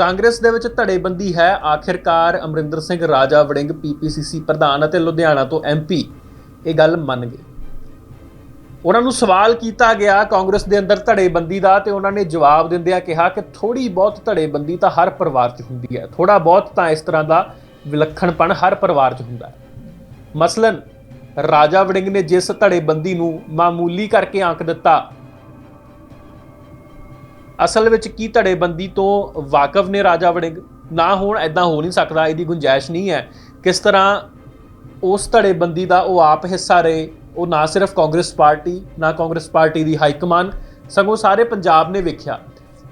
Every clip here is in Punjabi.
ਕਾਂਗਰਸ ਦੇ ਵਿੱਚ ਧੜੇਬੰਦੀ ਹੈ। ਆਖਿਰਕਾਰ ਅਮਰਿੰਦਰ ਸਿੰਘ ਰਾਜਾ ਵੜਿੰਗ ਪੀਪੀਸੀਸੀ ਪ੍ਰਧਾਨ ਅਤੇ ਲੁਧਿਆਣਾ ਤੋਂ ਐਮਪੀ ਇਹ ਗੱਲ ਮੰਨ ਗਏ। ਉਹਨਾਂ ਨੂੰ ਸਵਾਲ ਕੀਤਾ ਗਿਆ ਕਾਂਗਰਸ ਦੇ ਅੰਦਰ ਧੜੇਬੰਦੀ ਦਾ ਤੇ ਉਹਨਾਂ ਨੇ ਜਵਾਬ ਦਿੰਦਿਆਂ ਕਿਹਾ ਕਿ ਥੋੜੀ ਬਹੁਤ ਧੜੇਬੰਦੀ ਤਾਂ ਹਰ ਪਰਿਵਾਰ 'ਚ ਹੁੰਦੀ ਹੈ। ਥੋੜਾ ਬਹੁਤ ਤਾਂ ਇਸ ਤਰ੍ਹਾਂ ਦਾ ਵਿਲੱਖਣਪਣ ਹਰ ਪਰਿਵਾਰ 'ਚ ਹੁੰਦਾ ਹੈ। ਮਸਲਨ, ਰਾਜਾ ਵੜਿੰਗ ਨੇ ਜਿਸ ਧੜੇਬੰਦੀ ਨੂੰ ਮਾਮੂਲੀ ਕਰਕੇ ਆਂਕ ਦਿੱਤਾ ਅਸਲ ਵਿੱਚ ਕੀ ਧੜੇਬੰਦੀ ਤੋਂ ਵਾਕਫ ਨੇ ਰਾਜਾ ਵੜਿੰਗ? ਨਾ ਹੋਣ ਐਦਾਂ ਹੋ ਨਹੀਂ ਸਕਦਾ, ਇਹਦੀ ਗੁੰਜਾਇਸ਼ ਨਹੀਂ ਹੈ। ਕਿਸ ਤਰ੍ਹਾਂ ਉਸ ਧੜੇਬੰਦੀ ਦਾ ਉਹ ਆਪ ਹਿੱਸਾ ਰਹੇ? ਉਹ ਨਾ ਸਿਰਫ ਕਾਂਗਰਸ ਪਾਰਟੀ, ਨਾ ਕਾਂਗਰਸ ਪਾਰਟੀ ਦੀ ਹਾਈ ਕਮਾਨ ਸਗੋਂ ਸਾਰੇ ਪੰਜਾਬ ਨੇ ਵੇਖਿਆ।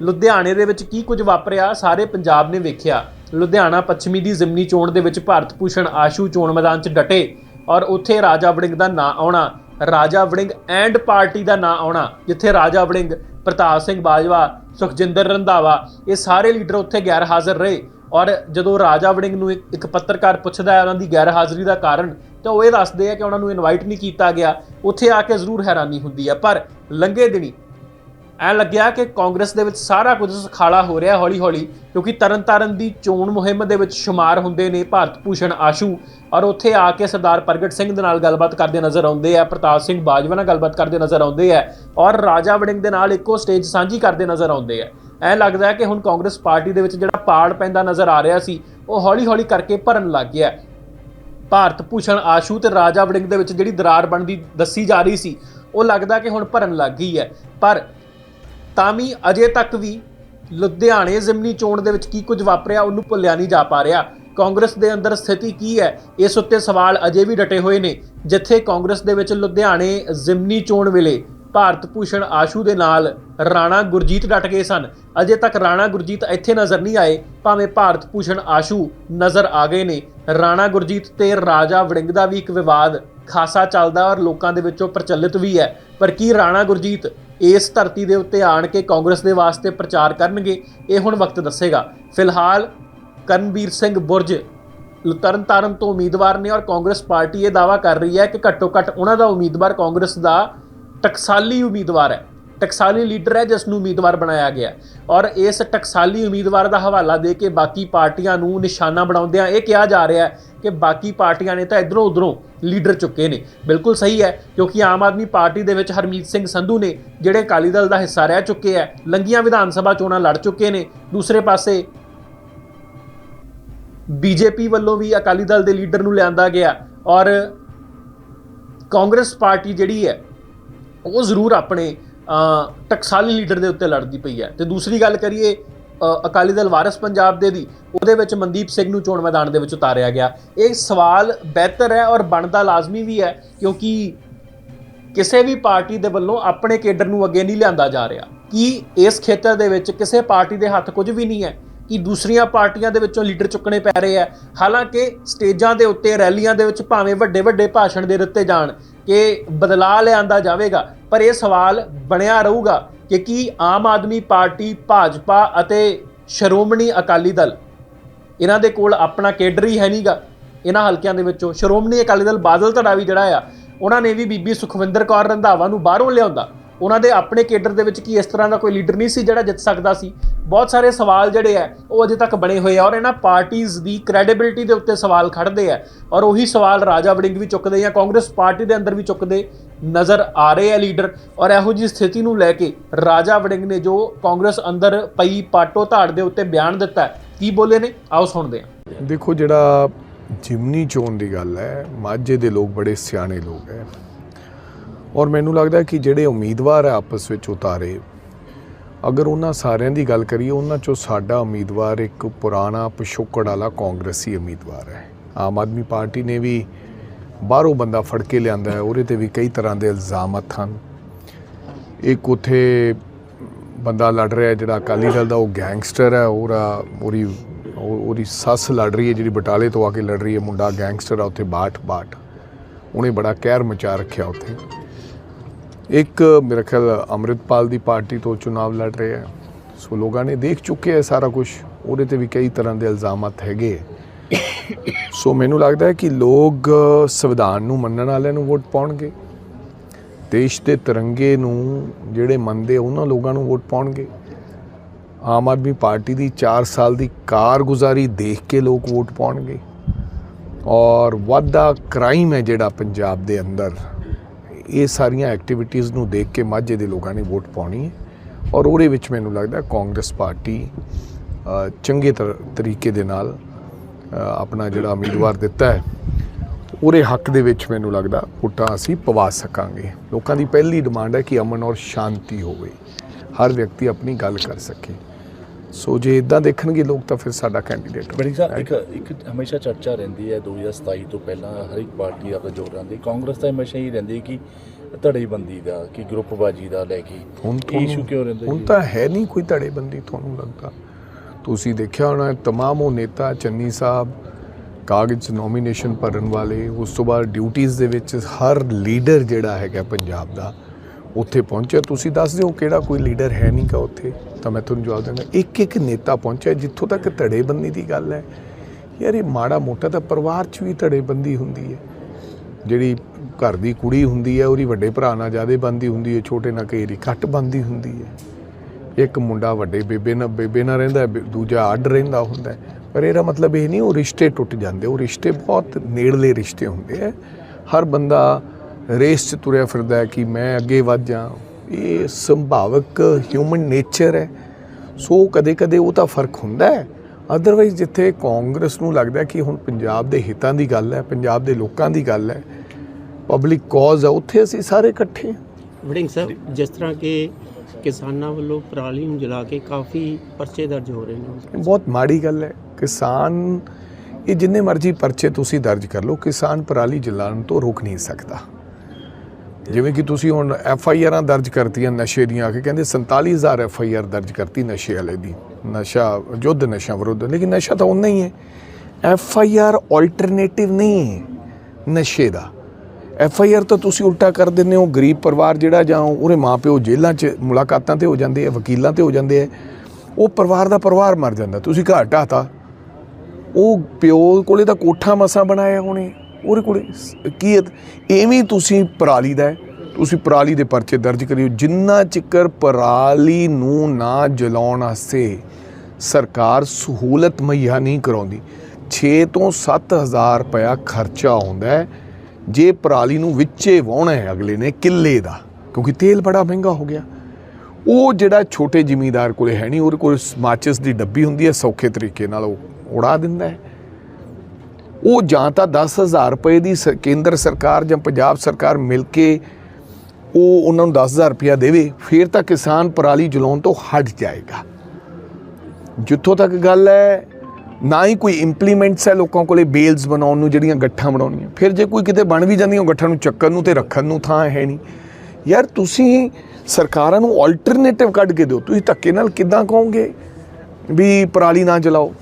ਲੁਧਿਆਣੇ ਦੇ ਵਿੱਚ ਕੀ ਕੁਝ ਵਾਪਰਿਆ, ਸਾਰੇ ਪੰਜਾਬ ਨੇ ਵੇਖਿਆ। ਲੁਧਿਆਣਾ ਪੱਛਮੀ ਦੀ ਜ਼ਿਮਨੀ ਚੋਣ ਦੇ ਵਿੱਚ ਭਾਰਤ ਭੂਸ਼ਣ ਆਸ਼ੂ ਚੋਣ ਮੈਦਾਨ 'ਚ ਡਟੇ ਔਰ ਉੱਥੇ ਰਾਜਾ ਵੜਿੰਗ ਦਾ ਨਾਂ ਆਉਣਾ। ਰਾਜਾ ਵੜਿੰਗ ਐਂਡ ਪਾਰਟੀ ਦਾ ਨਾਂ ਆਉਣਾ, ਜਿੱਥੇ ਰਾਜਾ ਵੜਿੰਗ ਪ੍ਰਤਾਪ ਸਿੰਘ ਬਾਜਵਾ, ਸੁਖਜਿੰਦਰ ਰੰਧਾਵਾ, ਇਹ ਸਾਰੇ ਲੀਡਰ ਉੱਥੇ ਗੈਰ ਹਾਜ਼ਰ ਰਹੇ। ਔਰ ਜਦੋਂ ਰਾਜਾ ਵੜਿੰਗ ਨੂੰ ਇੱਕ ਪੱਤਰਕਾਰ ਪੁੱਛਦਾ ਹੈ ਉਹਨਾਂ ਦੀ ਗੈਰ ਹਾਜ਼ਰੀ ਦਾ ਕਾਰਨ, ਤਾਂ ਉਹ ਇਹ ਦੱਸਦੇ ਆ ਕਿ ਉਹਨਾਂ ਨੂੰ ਇਨਵਾਈਟ ਨਹੀਂ ਕੀਤਾ ਗਿਆ। ਉੱਥੇ ਆ ਕੇ ਜ਼ਰੂਰ ਹੈਰਾਨੀ ਹੁੰਦੀ ਹੈ ਪਰ ਲੰਗੇ ਦਿਨੀ ਐ ਲੱਗਿਆ ਕਿ ਕਾਂਗਰਸ ਦੇ ਵਿੱਚ ਸਾਰਾ ਕੁਝ ਸਖਾਲਾ ਹੋ ਰਿਹਾ ਹੌਲੀ ਹੌਲੀ ਕਿਉਂਕਿ ਤਰਨਤਾਰਨ ਦੀ ਚੋਣ ਮੁਹਿੰਮ ਦੇ ਵਿੱਚ ਸ਼ੁਮਾਰ ਹੁੰਦੇ ਨੇ ਭਾਰਤ ਭੂਸ਼ਣ ਆਸ਼ੂ ਔਰ ਉੱਥੇ ਆ ਕੇ ਸਰਦਾਰ ਪ੍ਰਗਟ ਸਿੰਘ ਦੇ ਨਾਲ ਗੱਲਬਾਤ ਕਰਦੇ ਨਜ਼ਰ ਆਉਂਦੇ ਆ, ਪ੍ਰਤਾਪ ਸਿੰਘ ਬਾਜਵਾ ਨਾਲ ਗੱਲਬਾਤ ਕਰਦੇ ਨਜ਼ਰ ਆਉਂਦੇ ਆ ਔਰ ਰਾਜਾ ਵੜਿੰਗ ਦੇ ਨਾਲ ਇੱਕੋ ਸਟੇਜ ਸਾਂਝੀ ਕਰਦੇ ਨਜ਼ਰ ਆਉਂਦੇ ਆ। ਐ ਲੱਗਦਾ ਕਿ ਹੁਣ ਕਾਂਗਰਸ ਪਾਰਟੀ ਦੇ ਵਿੱਚ ਜਿਹੜਾ ਪਾੜ ਪੈਂਦਾ ਨਜ਼ਰ ਆ ਰਿਹਾ ਸੀ, ਉਹ ਹੌਲੀ ਹੌਲੀ ਕਰਕੇ ਭਰਨ ਲੱਗ ਗਿਆ। ਭਾਰਤ ਭੂਸ਼ਣ ਆਸ਼ੂ ਤੇ ਰਾਜਾ ਵੜਿੰਗ ਦੇ ਵਿੱਚ ਜਿਹੜੀ ਦਰਾਰ ਬਣਦੀ ਦੱਸੀ ਜਾ ਰਹੀ ਸੀ, ਉਹ ਲੱਗਦਾ ਕਿ ਹੁਣ ਭਰਨ ਲੱਗ ਗਈ ਹੈ। ਪਰ ਤਾਂ ਵੀ ਅਜੇ ਤੱਕ ਵੀ ਲੁਧਿਆਣੇ ਜ਼ਿਮਨੀ ਚੋਣ ਦੇ ਵਿੱਚ ਕੀ ਕੁਝ ਵਾਪਰਿਆ ਉਹਨੂੰ ਭੁੱਲਿਆ ਨਹੀਂ ਜਾ ਪਾ ਰਿਹਾ। ਕਾਂਗਰਸ ਦੇ ਅੰਦਰ ਸਥਿਤੀ ਕੀ ਹੈ? ਇਸ ਉੱਤੇ ਸਵਾਲ ਅਜੇ ਵੀ ਡਟੇ ਹੋਏ ਨੇ, ਜਿੱਥੇ ਕਾਂਗਰਸ ਦੇ ਵਿੱਚ ਲੁਧਿਆਣੇ ਜ਼ਿਮਨੀ ਚੋਣ ਵੇਲੇ ਭਾਰਤ ਭੂਸ਼ਣ ਆਸ਼ੂ ਦੇ ਨਾਲ ਰਾਣਾ ਗੁਰਜੀਤ ਡਟ ਗਏ ਸਨ। ਅਜੇ ਤੱਕ ਰਾਣਾ ਗੁਰਜੀਤ ਇੱਥੇ ਨਜ਼ਰ ਨਹੀਂ ਆਏ, ਭਾਵੇਂ ਭਾਰਤ ਭੂਸ਼ਣ ਆਸ਼ੂ ਨਜ਼ਰ ਆ ਗਏ ਨੇ। ਰਾਣਾ ਗੁਰਜੀਤ ਤੇ ਰਾਜਾ ਵੜਿੰਗ ਦਾ ਵੀ ਇੱਕ ਵਿਵਾਦ ਖਾਸਾ ਚੱਲਦਾ ਔਰ ਲੋਕਾਂ ਦੇ ਵਿੱਚੋਂ ਪ੍ਰਚਲਿਤ ਵੀ ਹੈ। ਪਰ ਕੀ ਰਾਣਾ ਗੁਰਜੀਤ ਇਸ ਧਰਤੀ ਦੇ ਉੱਤੇ ਆਣ ਕੇ ਕਾਂਗਰਸ ਦੇ ਵਾਸਤੇ ਪ੍ਰਚਾਰ ਕਰਨਗੇ, ਇਹ ਹੁਣ ਵਕਤ ਦੱਸੇਗਾ। ਫਿਲਹਾਲ ਕਰਨਵੀਰ ਸਿੰਘ ਬੁਰਜ ਤਰਨਤਾਰਨ ਤੋਂ ਉਮੀਦਵਾਰ ਨੇ ਔਰ ਕਾਂਗਰਸ ਪਾਰਟੀ ਇਹ ਦਾਵਾ ਕਰ ਰਹੀ ਹੈ ਕਿ ਘੱਟੋ ਘੱਟ ਉਹਨਾਂ ਦਾ ਉਮੀਦਵਾਰ ਕਾਂਗਰਸ ਦਾ ਟਕਸਾਲੀ ਉਮੀਦਵਾਰ ਹੈ। ਟਕਸਾਲੀ ਲੀਡਰ ਹੈ ਜਿਸ ਨੂੰ ਉਮੀਦਵਾਰ ਬਣਾਇਆ ਗਿਆ। ਔਰ ਇਸ ਟਕਸਾਲੀ ਉਮੀਦਵਾਰ ਦਾ ਹਵਾਲਾ ਦੇ ਕੇ ਬਾਕੀ ਪਾਰਟੀਆਂ ਨੂੰ ਨਿਸ਼ਾਨਾ ਬਣਾਉਂਦਿਆਂ ਇਹ ਕਿਹਾ ਜਾ ਰਿਹਾ ਹੈ ਕਿ ਬਾਕੀ ਪਾਰਟੀਆਂ ਨੇ ਤਾਂ ਇਧਰੋਂ ਉਧਰੋਂ ਲੀਡਰ ਚੁੱਕੇ ਨੇ। ਬਿਲਕੁਲ ਸਹੀ ਹੈ, ਕਿਉਂਕਿ ਆਮ ਆਦਮੀ ਪਾਰਟੀ ਦੇ ਵਿੱਚ ਹਰਮੀਤ ਸਿੰਘ ਸੰਧੂ ਨੇ ਜਿਹੜੇ ਅਕਾਲੀ ਦਲ ਦਾ ਹਿੱਸਾ ਰਹਿ ਚੁੱਕੇ ਹੈ, ਲੰਗੀਆਂ ਵਿਧਾਨ ਸਭਾ ਚੋਣਾਂ ਲੜ ਚੁੱਕੇ ਨੇ। ਦੂਸਰੇ ਪਾਸੇ ਬੀਜੇਪੀ ਵੱਲੋਂ ਵੀ ਅਕਾਲੀ ਦਲ ਦੇ ਲੀਡਰ ਨੂੰ ਲਿਆਂਦਾ ਗਿਆ ਔਰ ਕਾਂਗਰਸ ਪਾਰਟੀ ਜਿਹੜੀ ਹੈ, ਉਹ ਜ਼ਰੂਰ ਆਪਣੇ ਟਕਸਾਲੀ ਲੀਡਰ ਦੇ ਉੱਤੇ ਲੜਦੀ ਪਈ ਹੈ। ਤੇ ਦੂਸਰੀ ਗੱਲ ਕਰੀਏ ਅਕਾਲੀ ਦਲ ਵਾਰਸ ਪੰਜਾਬ ਦੇ ਦੀ, ਉਹਦੇ ਵਿੱਚ ਮਨਦੀਪ ਸਿੰਘ ਨੂੰ ਚੋਣ ਮੈਦਾਨ ਦੇ ਵਿੱਚ ਉਤਾਰਿਆ ਗਿਆ। ਇਹ ਸਵਾਲ ਬਿਹਤਰ ਹੈ ਔਰ ਬਣਦਾ ਲਾਜ਼ਮੀ ਵੀ ਹੈ, ਕਿਉਂਕਿ ਕਿਸੇ ਵੀ ਪਾਰਟੀ ਦੇ ਵੱਲੋਂ ਆਪਣੇ ਕੇਡਰ ਨੂੰ ਅੱਗੇ ਨਹੀਂ ਲਿਆਂਦਾ ਜਾ ਰਿਹਾ। ਕਿ ਇਸ ਖੇਤਰ ਦੇ ਵਿੱਚ ਕਿਸੇ ਪਾਰਟੀ ਦੇ ਹੱਥ ਕੁਝ ਵੀ ਨਹੀਂ ਹੈ? ਕਿ ਦੂਸਰੀਆਂ ਪਾਰਟੀਆਂ ਦੇ ਵਿੱਚੋਂ ਲੀਡਰ ਚੁੱਕਣੇ ਪੈ ਰਹੇ ਆ। ਹਾਲਾਂਕਿ ਸਟੇਜਾਂ ਦੇ ਉੱਤੇ, ਰੈਲੀਆਂ ਦੇ ਵਿੱਚ ਭਾਵੇਂ ਵੱਡੇ ਵੱਡੇ ਭਾਸ਼ਣ ਦੇ ਦਿੱਤੇ ਜਾਣ ਕਿ ਬਦਲਾਅ ਲਿਆਂਦਾ ਜਾਵੇਗਾ, ਪਰ ਇਹ ਸਵਾਲ ਬਣਿਆ ਰਹੂਗਾ ਕਿ ਕੀ ਆਮ ਆਦਮੀ ਪਾਰਟੀ, ਭਾਜਪਾ ਅਤੇ ਸ਼੍ਰੋਮਣੀ ਅਕਾਲੀ ਦਲ ਇਹਨਾਂ ਦੇ ਕੋਲ ਆਪਣਾ ਕੇਡਰ ਹੀ ਹੈ ਨਹੀਂਗਾ। ਇਹਨਾਂ ਹਲਕਿਆਂ ਦੇ ਵਿੱਚੋਂ ਸ਼੍ਰੋਮਣੀ ਅਕਾਲੀ ਦਲ ਬਾਦਲ ਧੜਾ ਵੀ ਜਿਹੜਾ ਆ, ਉਹਨਾਂ ਨੇ ਵੀ ਬੀਬੀ ਸੁਖਵਿੰਦਰ ਕੌਰ ਰੰਧਾਵਾ ਨੂੰ ਬਾਹਰੋਂ ਲਿਆਉਂਦਾ। ਉਹਨਾਂ ਦੇ ਆਪਣੇ ਕੇਡਰ ਦੇ ਵਿੱਚ ਕੀ ਇਸ ਤਰ੍ਹਾਂ ਦਾ ਕੋਈ ਲੀਡਰ ਨਹੀਂ ਸੀ ਜਿਹੜਾ ਜਿੱਤ ਸਕਦਾ ਸੀ। ਬਹੁਤ ਸਾਰੇ ਸਵਾਲ ਜਿਹੜੇ ਆ ਉਹ ਅਜੇ ਤੱਕ ਬਣੇ ਹੋਏ ਆ ਔਰ ਇਹਨਾਂ ਪਾਰਟੀਆਂ ਦੀ ਕ੍ਰੈਡੀਬਿਲਿਟੀ ਦੇ ਉੱਤੇ ਸਵਾਲ ਖੜਦੇ ਆ। ਔਰ ਉਹੀ ਸਵਾਲ ਰਾਜਾ ਵੜਿੰਗ ਵੀ ਚੁੱਕਦੇ ਆ ਕਾਂਗਰਸ ਪਾਰਟੀ ਦੇ ਅੰਦਰ ਵੀ ਚੁੱਕਦੇ ਨਜ਼ਰ ਆ ਰਹੇ ਆ ਲੀਡਰ। ਔਰ ਇਹੋ ਜਿਹੀ ਸਥਿਤੀ ਨੂੰ ਲੈ ਕੇ ਰਾਜਾ ਵੜਿੰਗ ਨੇ ਜੋ ਕਾਂਗਰਸ ਅੰਦਰ ਪਈ ਪਾਟੋ ਧਾੜ ਦੇ ਉੱਤੇ ਬਿਆਨ ਦਿੱਤਾ ਕੀ ਬੋਲੇ ਨੇ? ਆਓ ਸੁਣਦੇ ਹਾਂ। ਦੇਖੋ ਜਿਹੜਾ ਜਿਮਨੀ ਚੋਣ ਦੀ ਗੱਲ ਹੈ, ਮਾਝੇ ਦੇ ਲੋਕ ਬੜੇ ਸਿਆਣੇ ਲੋਕ ਹੈ। ਔਰ ਮੈਨੂੰ ਲੱਗਦਾ ਕਿ ਜਿਹੜੇ ਉਮੀਦਵਾਰ ਹੈ ਆਪਸ ਵਿੱਚ ਉਤਾਰੇ, ਅਗਰ ਉਹਨਾਂ ਸਾਰਿਆਂ ਦੀ ਗੱਲ ਕਰੀਏ, ਉਹਨਾਂ ਚੋਂ ਸਾਡਾ ਉਮੀਦਵਾਰ ਇੱਕ ਪੁਰਾਣਾ ਪਿਛੋਕੜ ਵਾਲਾ ਕਾਂਗਰਸੀ ਉਮੀਦਵਾਰ ਹੈ। ਆਮ ਆਦਮੀ ਪਾਰਟੀ ਨੇ ਵੀ ਬਾਹਰੋਂ ਬੰਦਾ ਫੜ ਕੇ ਲਿਆਂਦਾ ਹੈ, ਉਹਦੇ ਤੇ ਵੀ ਕਈ ਤਰ੍ਹਾਂ ਦੇ ਇਲਜ਼ਾਮਤ ਹਨ ਇੱਕ ਉਥੇ ਬੰਦਾ ਲੜ ਰਿਹਾ ਜਿਹੜਾ ਅਕਾਲੀ ਦਲ ਦਾ, ਉਹ ਗੈਂਗਸਟਰ ਹੈ, ਉਹਦਾ ਉਹਦੀ ਉਹ- ਉਹਦੀ ਸੱਸ ਲੜ ਰਹੀ ਹੈ, ਜਿਹੜੀ ਬਟਾਲੇ ਤੋਂ ਆ ਕੇ ਲੜ ਰਹੀ ਹੈ, ਮੁੰਡਾ ਗੈਂਗਸਟਰ ਆ ਉੱਥੇ ਬਾਟ ਬਾਟ ਉਹਨੇ ਬੜਾ ਕਹਿਰ ਮਚਾ ਰੱਖਿਆ ਉੱਥੇ। ਇੱਕ ਮੇਰਾ ਖਿਆਲ ਅੰਮ੍ਰਿਤਪਾਲ ਦੀ ਪਾਰਟੀ ਤੋਂ ਚੁਣਾਵ ਲੜ ਰਹੇ ਹੈ ਸੋ ਲੋਕਾਂ ਨੇ ਦੇਖ ਚੁੱਕੇ ਹੈ ਸਾਰਾ ਕੁਝ ਉਹਦੇ ਤੇ ਵੀ ਕਈ ਤਰ੍ਹਾਂ ਦੇ ਇਲਜ਼ਾਮਤ ਹੈਗੇ ਸੋ ਮੈਨੂੰ ਲੱਗਦਾ ਹੈ ਕਿ ਲੋਕ ਸੰਵਿਧਾਨ ਨੂੰ ਮੰਨਣ ਵਾਲਿਆਂ ਨੂੰ ਵੋਟ ਪਾਉਣਗੇ। ਦੇਸ਼ ਦੇ ਤਿਰੰਗੇ ਨੂੰ ਜਿਹੜੇ ਮੰਨਦੇ ਉਹਨਾਂ ਲੋਕਾਂ ਨੂੰ ਵੋਟ ਪਾਉਣਗੇ। ਆਮ ਆਦਮੀ ਪਾਰਟੀ ਦੀ 4 ਸਾਲ ਦੀ ਕਾਰਗੁਜ਼ਾਰੀ ਦੇਖ ਕੇ ਲੋਕ ਵੋਟ ਪਾਉਣਗੇ। ਔਰ ਵਾਧਾ ਕ੍ਰਾਈਮ ਹੈ ਜਿਹੜਾ ਪੰਜਾਬ ਦੇ ਅੰਦਰ। ਇਹ ਸਾਰੀਆਂ ਐਕਟੀਵਿਟੀਜ਼ ਨੂੰ ਦੇਖ ਕੇ ਮਾਝੇ ਦੇ ਲੋਕਾਂ ਨੇ ਵੋਟ ਪਾਉਣੀ ਹੈ। ਔਰ ਉਹਦੇ ਵਿੱਚ ਮੈਨੂੰ ਲੱਗਦਾ ਕਾਂਗਰਸ ਪਾਰਟੀ ਚੰਗੇ ਤਰ- ਤਰੀਕੇ ਦੇ ਨਾਲ ਆਪਣਾ ਜਿਹੜਾ ਉਮੀਦਵਾਰ ਦਿੱਤਾ ਹੈ, ਉਹਦੇ ਹੱਕ ਦੇ ਵਿੱਚ ਮੈਨੂੰ ਲੱਗਦਾ ਵੋਟਾਂ ਅਸੀਂ ਪਵਾ ਸਕਾਂਗੇ। ਲੋਕਾਂ ਦੀ ਪਹਿਲੀ ਡਿਮਾਂਡ ਹੈ ਕਿ ਅਮਨ ਔਰ ਸ਼ਾਂਤੀ ਹੋਵੇ। ਹਰ ਵਿਅਕਤੀ ਆਪਣੀ ਗੱਲ ਕਰ ਸਕੇ। ਸੋ ਜੇ ਇਦਾਂ ਦੇਖਣਗੇ ਲੋਕ ਤਾਂ ਫਿਰ ਸਾਡਾ ਕੈਂਡੀਡੇਟ ਬੜੀ ਸਾਹਿਬ ਇੱਕ ਇੱਕ ਹਮੇਸ਼ਾ ਚਰਚਾ ਰਹਿੰਦੀ ਹੈ 2027 ਤੋਂ ਪਹਿਲਾਂ ਹਰ ਇੱਕ ਪਾਰਟੀ ਆਪਦਾ ਜ਼ੋਰ ਲਾਉਂਦੀ ਕਾਂਗਰਸ ਤਾਂ ਹਮੇਸ਼ਾ ਹੀ ਰਹਿੰਦੀ ਕਿ ਧੜੇਬੰਦੀ ਦਾ ਕਿ ਗਰੁੱਪਬਾਜੀ ਦਾ ਲੈ ਕੇ। ਹੁਣ ਇਸ਼ੂ ਕਿਉਂ ਰਹਿੰਦਾ ਹੁਣ? ਤਾਂ ਹੈ ਨਹੀਂ ਕੋਈ ਧੜੇਬੰਦੀ ਤੁਹਾਨੂੰ ਲੱਗਦਾ। ਤੁਸੀਂ ਦੇਖਿਆ ਹੋਣਾ ਤਮਾਮ ਉਹ ਨੇਤਾ ਚੰਨੀ ਸਾਹਿਬ ਕਾਗਜ਼ ਨੋਮੀਨੇਸ਼ਨ ਭਰਨ ਵਾਲੇ ਉਸ ਤੋਂ ਬਾਅਦ ਡਿਊਟੀਆਂ ਦੇ ਵਿੱਚ ਹਰ ਲੀਡਰ ਜਿਹੜਾ ਹੈਗਾ ਪੰਜਾਬ ਦਾ ਉੱਥੇ ਪਹੁੰਚਿਆ। ਤੁਸੀਂ ਦੱਸ ਦਿਓ ਕਿਹੜਾ ਕੋਈ ਲੀਡਰ ਹੈ ਨਹੀਂ ਕਾ ਉੱਥੇ? ਤਾਂ ਮੈਂ ਤੁਹਾਨੂੰ ਜਵਾਬ ਦਿੰਦਾ ਇੱਕ ਇੱਕ ਨੇਤਾ ਪਹੁੰਚਿਆ ਜਿੱਥੋਂ ਤੱਕ ਧੜੇਬੰਦੀ ਦੀ ਗੱਲ ਹੈ। ਯਾਰ ਇਹ ਮਾੜਾ ਮੋਟਾ ਤਾਂ ਪਰਿਵਾਰ 'ਚ ਵੀ ਧੜੇਬੰਦੀ ਹੁੰਦੀ ਹੈ। ਜਿਹੜੀ ਘਰ ਦੀ ਕੁੜੀ ਹੁੰਦੀ ਹੈ, ਉਹਦੀ ਵੱਡੇ ਭਰਾ ਨਾਲ ਜ਼ਿਆਦਾ ਬੰਦੀ ਹੁੰਦੀ ਹੈ, ਛੋਟੇ ਨਾਲ ਕਈ ਘੱਟ ਬੰਦੀ ਹੁੰਦੀ ਹੈ। ਇੱਕ ਮੁੰਡਾ ਵੱਡੇ ਬੇਬੇ ਨਾਲ ਬੇਬੇ ਨਾਲ ਰਹਿੰਦਾ ਦੂਜਾ ਅੱਡ ਰਹਿੰਦਾ ਹੁੰਦਾ ਪਰ ਇਹਦਾ ਮਤਲਬ ਇਹ ਨਹੀਂ, ਉਹ ਰਿਸ਼ਤੇ ਟੁੱਟ ਜਾਂਦੇ ਉਹ ਰਿਸ਼ਤੇ ਬਹੁਤ ਨੇੜਲੇ ਰਿਸ਼ਤੇ ਹੁੰਦੇ ਆ। ਹਰ ਬੰਦਾ ਰੇਸ 'ਚ ਤੁਰਿਆ ਫਿਰਦਾ ਕਿ ਮੈਂ ਅੱਗੇ ਵੱਧ ਜਾ ਇਹ ਸੰਭਾਵਕ ਹਿਊਮਨ ਨੇਚਰ ਹੈ। ਸੋ ਕਦੇ-ਕਦੇ ਉਹ ਤਾਂ ਫ਼ਰਕ ਹੁੰਦਾ ਹੈ। ਅਦਰਵਾਈਜ਼ ਜਿੱਥੇ ਕਾਂਗਰਸ ਨੂੰ ਲੱਗਦਾ ਕਿ ਹੁਣ ਪੰਜਾਬ ਦੇ ਹਿੱਤਾਂ ਦੀ ਗੱਲ ਹੈ ਪੰਜਾਬ ਦੇ ਲੋਕਾਂ ਦੀ ਗੱਲ ਹੈ ਪਬਲਿਕ ਕਾਜ਼ ਹੈ ਉੱਥੇ ਅਸੀਂ ਸਾਰੇ ਇਕੱਠੇ ਹਾਂ। ਵੜਿੰਗ ਸਾਹਿਬ ਜਿਸ ਤਰ੍ਹਾਂ ਕਿ ਕਿਸਾਨਾਂ ਵੱਲੋਂ ਪਰਾਲੀ ਨੂੰ ਜਲਾ ਕੇ ਕਾਫੀ ਪਰਚੇ ਦਰਜ ਹੋ ਰਹੇ ਨੇ। ਬਹੁਤ ਮਾੜੀ ਗੱਲ ਹੈ। ਕਿਸਾਨ ਇਹ ਜਿੰਨੇ ਮਰਜ਼ੀ ਪਰਚੇ ਤੁਸੀਂ ਦਰਜ ਕਰ ਲਓ ਕਿਸਾਨ ਪਰਾਲੀ ਜਲਾਉਣ ਤੋਂ ਰੋਕ ਨਹੀਂ ਸਕਦਾ। ਜਿਵੇਂ ਕਿ ਤੁਸੀਂ ਹੁਣ ਐਫ ਆਈ ਆਰਾਂ ਦਰਜ ਕਰਤੀਆਂ ਨਸ਼ੇ ਦੀਆਂ ਆ ਕੇ ਕਹਿੰਦੇ 47000 ਐਫ ਆਈ ਆਰ ਦਰਜ ਕਰਤੀ ਨਸ਼ੇ ਵਾਲੇ ਦੀ। ਨਸ਼ਾ ਯੁੱਧ ਨਸ਼ਾ ਵਿਰੁੱਧ, ਲੇਕਿਨ ਨਸ਼ਾ ਤਾਂ ਉਨਾ ਹੀ ਹੈ। ਐਫ ਆਈ ਆਰ ਆਲਟਰਨੇਟਿਵ ਨਹੀਂ ਹੈ ਨਸ਼ੇ ਦਾ। ਐਫ ਆਈ ਆਰ ਤਾਂ ਤੁਸੀਂ ਉਲਟਾ ਕਰ ਦਿੰਦੇ ਹੋ, ਗਰੀਬ ਪਰਿਵਾਰ ਜਿਹੜਾ ਜਾਂ ਉਹਦੇ ਮਾਪਿਓ ਜੇਲ੍ਹਾਂ 'ਚ ਮੁਲਾਕਾਤਾਂ ਤੇ ਹੋ ਜਾਂਦੇ ਆ, ਵਕੀਲਾਂ ਤੇ ਹੋ ਜਾਂਦੇ ਆ, ਉਹ ਪਰਿਵਾਰ ਦਾ ਪਰਿਵਾਰ ਮਰ ਜਾਂਦਾ। ਤੁਸੀਂ ਘਰ ਢਾਤਾ ਉਹ ਪਿਓ ਕੋਲੇ ਤਾਂ ਕੋਠਾ ਮਸਾਂ ਬਣਾਇਆ ਉਹਨੇ ਉਹਦੇ ਕੋਲ ਸ- ਕੀ ਹੈ? ਐਵੇਂ ਤੁਸੀਂ ਪਰਾਲੀ ਦਾ ਤੁਸੀਂ ਪਰਾਲੀ ਦੇ ਪਰਚੇ ਦਰਜ ਕਰਿਓ। ਜਿੰਨਾ ਚਿਕਰ ਪਰਾਲੀ ਨੂੰ ਨਾ ਜਲਾਉਣ ਵਾਸਤੇ ਸਰਕਾਰ ਸਹੂਲਤ ਮੁਹੱਈਆ ਨਹੀਂ ਕਰਾਉਂਦੀ। 6 ਤੋਂ 7000 ਰੁਪਇਆ ਖਰਚਾ ਆਉਂਦਾ ਹੈ। ਜੇ ਪਰਾਲੀ ਨੂੰ ਵਿੱਚੇ ਵਾਹੁਣਾ ਹੈ ਅਗਲੇ ਨੇ ਕਿੱਲੇ ਦਾ, ਕਿਉਂਕਿ ਤੇਲ ਬੜਾ ਮਹਿੰਗਾ ਹੋ ਗਿਆ। ਉਹ ਜਿਹੜਾ ਛੋਟੇ ਜ਼ਿਮੀਂਦਾਰ ਕੋਲੇ ਹੈ ਨਹੀਂ, ਉਹਦੇ ਕੋਲ ਮਾਚਿਸ ਦੀ ਡੱਬੀ ਹੁੰਦੀ ਹੈ, ਸੌਖੇ ਤਰੀਕੇ ਨਾਲ ਉਹ ਉਡਾ ਦਿੰਦਾ ਹੈ। ਉਹ ਜਾਂ ਤਾਂ 10000 ਰੁਪਏ ਦੀ ਸ- ਕੇਂਦਰ ਸਰਕਾਰ ਜਾਂ ਪੰਜਾਬ ਸਰਕਾਰ ਮਿਲ ਕੇ ਉਹ ਉਹਨਾਂ ਨੂੰ 10000 ਰੁਪਇਆ ਦੇਵੇ, ਫਿਰ ਤਾਂ ਕਿਸਾਨ ਪਰਾਲੀ ਜਲਾਉਣ ਤੋਂ ਹਟ ਜਾਏਗਾ। ਜਿੱਥੋਂ ਤੱਕ ਗੱਲ ਹੈ, ਨਾ ਹੀ ਕੋਈ ਇੰਪਲੀਮੈਂਟਸ ਹੈ ਲੋਕਾਂ ਕੋਲੇ ਬੇਲਸ ਬਣਾਉਣ ਨੂੰ ਜਿਹੜੀਆਂ ਗੱਠਾਂ ਬਣਾਉਣੀਆਂ। ਫਿਰ ਜੇ ਕੋਈ ਕਿਤੇ ਬਣ ਵੀ ਜਾਂਦੀਆਂ, ਉਹ ਗੱਠਾਂ ਨੂੰ ਚੱਕਣ ਨੂੰ ਤੇ ਰੱਖਣ ਨੂੰ ਥਾਂ ਹੈ ਨਹੀਂ। ਯਾਰ ਤੁਸੀਂ ਸਰਕਾਰਾਂ ਨੂੰ ਆਲਟਰਨੇਟਿਵ ਕੱਢ ਕੇ ਦਿਓ। ਤੁਸੀਂ ਧੱਕੇ ਨਾਲ ਕਿੱਦਾਂ ਕਹੋਗੇ ਵੀ ਪਰਾਲੀ ਨਾ ਜਲਾਓ?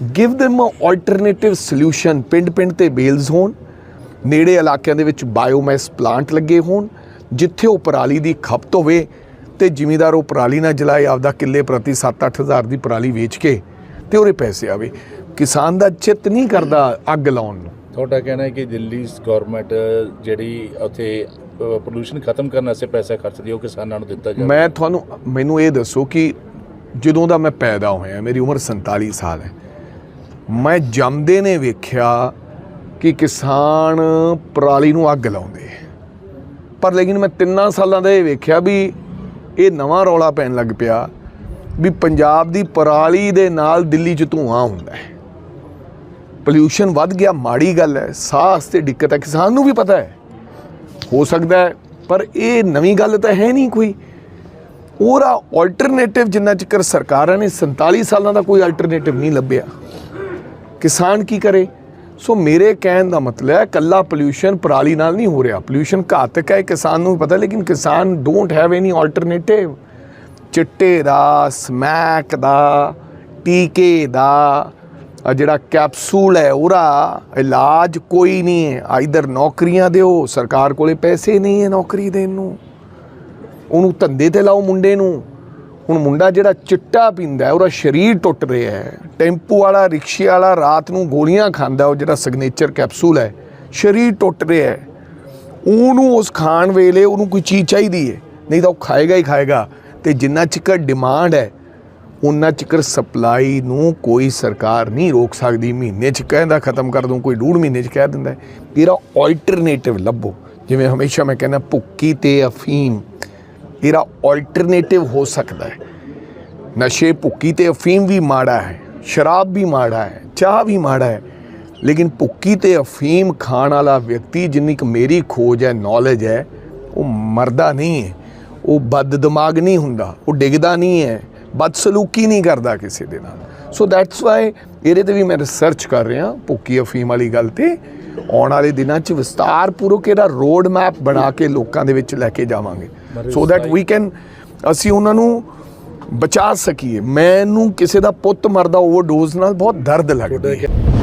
Give them a alternative solution. ਪਿੰਡ ਪਿੰਡ ਤੇ ਬੇਲਸ ਹੋਣ। ਨੇੜੇ ਇਲਾਕਿਆਂ ਦੇ ਵਿੱਚ ਬਾਇਓਮੈਸ ਪਲਾਂਟ ਲੱਗੇ ਹੋਣ ਜਿੱਥੇ ਉਹ ਪਰਾਲੀ ਦੀ ਖਪਤ ਹੋਵੇ ਤੇ ਜ਼ਿਮੀਦਾਰ ਉਹ ਪਰਾਲੀ ਨਾ ਜਲਾਏ ਆਪਦਾ ਕਿੱਲੇ ਪ੍ਰਤੀ 7-8 ਹਜ਼ਾਰ ਦੀ ਪਰਾਲੀ ਵੇਚ ਕੇ ਤੇ ਉਹਦੇ ਪੈਸੇ ਆਵੇ। ਕਿਸਾਨ ਦਾ ਚਿੱਤ ਨਹੀਂ ਕਰਦਾ ਅੱਗ ਲਾਉਣ ਨੂੰ। ਤੁਹਾਡਾ ਕਹਿਣਾ ਹੈ ਕਿ ਦਿੱਲੀ ਗਵਰਨਮੈਂਟ ਜਿਹੜੀ ਉੱਥੇ ਪੋਲੂਸ਼ਨ ਖਤਮ ਕਰਨ ਵਾਸਤੇ ਪੈਸਾ ਖਰਚਦੀ ਉਹ ਕਿਸਾਨਾਂ ਨੂੰ ਦਿੱਤਾ ਜਾਵੇ ਮੈਂ ਤੁਹਾਨੂੰ ਮੈਨੂੰ ਇਹ ਦੱਸੋ ਕਿ ਜਦੋਂ ਦਾ ਮੈਂ ਪੈਦਾ ਹੋਇਆ ਮੇਰੀ ਉਮਰ 47 ਸਾਲ ਹੈ। ਮੈਂ ਜੰਮਦੇ ਨੇ ਵੇਖਿਆ ਕਿ ਕਿਸਾਨ ਪਰਾਲੀ ਨੂੰ ਅੱਗ ਲਾਉਂਦੇ। ਪਰ ਲੇਕਿਨ ਮੈਂ ਤਿੰਨਾਂ ਸਾਲਾਂ ਦਾ ਇਹ ਵੇਖਿਆ ਵੀ ਇਹ ਨਵਾਂ ਰੌਲਾ ਪੈਣ ਲੱਗ ਪਿਆ ਵੀ ਪੰਜਾਬ ਦੀ ਪਰਾਲੀ ਦੇ ਨਾਲ ਦਿੱਲੀ 'ਚ ਧੂਆਂ ਹੁੰਦਾ ਹੈ। ਪੋਲਿਊਸ਼ਨ ਵੱਧ ਗਿਆ, ਮਾੜੀ ਗੱਲ ਹੈ ਸਾਹ 'ਤੇ ਦਿੱਕਤ ਹੈ, ਕਿਸਾਨ ਨੂੰ ਵੀ ਪਤਾ ਹੈ। ਹੋ ਸਕਦਾ ਹੈ, ਪਰ ਇਹ ਨਵੀਂ ਗੱਲ ਤਾਂ ਹੈ ਨਹੀਂ ਕੋਈ। ਉਹਦਾ ਆਲਟਰਨੇਟਿਵ ਜਿੰਨਾ ਚਿਰ ਸਰਕਾਰਾਂ ਨੇ 47 ਸਾਲਾਂ ਦਾ ਕੋਈ ਆਲਟਰਨੇਟਿਵ ਨਹੀਂ ਲੱਭਿਆ। ਕਿਸਾਨ ਕੀ ਕਰੇ? ਸੋ ਮੇਰੇ ਕਹਿਣ ਦਾ ਮਤਲਬ ਹੈ, ਕੱਲਾ ਪੋਲਿਊਸ਼ਨ ਪਰਾਲੀ ਨਾਲ ਨਹੀਂ ਹੋ ਰਿਹਾ। ਪੋਲਿਊਸ਼ਨ ਘਾਤਕ ਹੈ ਕਿਸਾਨ ਨੂੰ ਪਤਾ, ਲੇਕਿਨ ਕਿਸਾਨ ਡੋਂਟ ਹੈਵ ਐਨੀ ਆਲਟਰਨੇਟਿਵ ਚਿੱਟੇ ਦਾ, ਸਮੈਕ ਦਾ, ਟੀਕੇ ਦਾ ਜਿਹੜਾ ਕੈਪਸੂਲ ਹੈ, ਉਹਦਾ ਇਲਾਜ ਕੋਈ ਨਹੀਂ ਹੈ। ਆਈਦਰ ਨੌਕਰੀਆਂ ਦਿਓ, ਸਰਕਾਰ ਕੋਲੇ ਪੈਸੇ ਨਹੀਂ ਹੈ ਨੌਕਰੀ ਦੇਣ ਨੂੰ। ਉਹਨੂੰ ਧੰਦੇ ਤੇ ਲਾਓ ਮੁੰਡੇ ਨੂੰ। ਹੁਣ ਮੁੰਡਾ ਜਿਹੜਾ ਚਿੱਟਾ ਪੀਂਦਾ ਉਹਦਾ ਸਰੀਰ ਟੁੱਟ ਰਿਹਾ ਹੈ। ਟੈਂਪੂ ਵਾਲਾ, ਰਿਕਸ਼ੇ ਵਾਲਾ ਰਾਤ ਨੂੰ ਗੋਲੀਆਂ ਖਾਂਦਾ, ਉਹ ਜਿਹੜਾ ਸਿਗਨੇਚਰ ਕੈਪਸੂਲ ਹੈ, ਸਰੀਰ ਟੁੱਟ ਰਿਹਾ ਹੈ। ਉਹਨੂੰ ਉਸ ਖਾਣ ਵੇਲੇ ਉਹਨੂੰ ਕੋਈ ਚੀਜ਼ ਚਾਹੀਦੀ ਹੈ, ਨਹੀਂ ਤਾਂ ਉਹ ਖਾਏਗਾ ਹੀ ਖਾਏਗਾ। ਤੇ ਜਿੰਨਾ ਚਿਕਰ ਡਿਮਾਂਡ ਹੈ ਉਹਨਾਂ ਚਿਕਰ ਸਪਲਾਈ ਨੂੰ ਕੋਈ ਸਰਕਾਰ ਨਹੀਂ ਰੋਕ ਸਕਦੀ। ਮਹੀਨੇ ਚ ਕਹਿੰਦਾ ਖਤਮ ਕਰ ਦੂੰ, ਕੋਈ ਡੂਢ ਮਹੀਨੇ ਚ ਕਹਿ ਦਿੰਦਾ ਇਹਦਾ ਆਲਟਰਨੇਟਿਵ ਲੱਭੋ। ਜਿਵੇਂ ਹਮੇਸ਼ਾ ਮੈਂ ਕਹਿੰਦਾ, ਭੁੱਕੀ ਤੇ ਅਫੀਮ। ਇਹਦਾ ਆਲਟਰਨੇਟਿਵ ਹੋ ਸਕਦਾ ਹੈ। ਨਸ਼ੇ, ਭੁੱਕੀ ਤੇ ਅਫੀਮ ਵੀ ਮਾੜਾ ਹੈ, ਸ਼ਰਾਬ ਵੀ ਮਾੜਾ ਹੈ, ਚਾਹ ਵੀ ਮਾੜਾ ਹੈ। ਲੇਕਿਨ ਭੁੱਕੀ ਤੇ ਅਫੀਮ ਖਾਣ ਵਾਲਾ ਵਿਅਕਤੀ ਜਿੰਨੀ ਕੁ ਮੇਰੀ ਖੋਜ ਹੈ ਨੌਲੇਜ ਹੈ, ਉਹ ਮਰਦਾ ਨਹੀਂ ਹੈ। ਉਹ ਬਦ ਦਿਮਾਗ ਨਹੀਂ ਹੁੰਦਾ, ਉਹ ਡਿੱਗਦਾ ਨਹੀਂ ਹੈ ਬਦਸਲੂਕੀ ਨਹੀਂ ਕਰਦਾ ਕਿਸੇ ਦੇ ਨਾਲ। ਸੋ ਦੈਟਸ ਵਾਈ ਇਹਦੇ ਤੇ ਵੀ ਮੈਂ ਰਿਸਰਚ ਕਰ ਰਿਹਾ, ਭੁੱਕੀ, ਅਫੀਮ ਵਾਲੀ ਗੱਲ ਤੇ। ਆਉਣ ਵਾਲੇ ਦਿਨਾਂ 'ਚ ਵਿਸਤਾਰਪੂਰਵਕ ਇਹਦਾ ਰੋਡ ਮੈਪ ਬਣਾ ਕੇ ਲੋਕਾਂ ਦੇ ਵਿੱਚ ਲੈ ਕੇ ਜਾਵਾਂਗੇ। ਸੋ ਦੈਟ ਵੀ ਕੈਨ ਅਸੀਂ ਉਹਨਾਂ ਨੂੰ ਬਚਾ ਸਕੀਏ। ਮੈਨੂੰ ਕਿਸੇ ਦਾ ਪੁੱਤ ਮਰਦਾ ਓਵਰਡੋਜ਼ ਨਾਲ ਬਹੁਤ ਦਰਦ ਲੱਗਦਾ ਹੈ।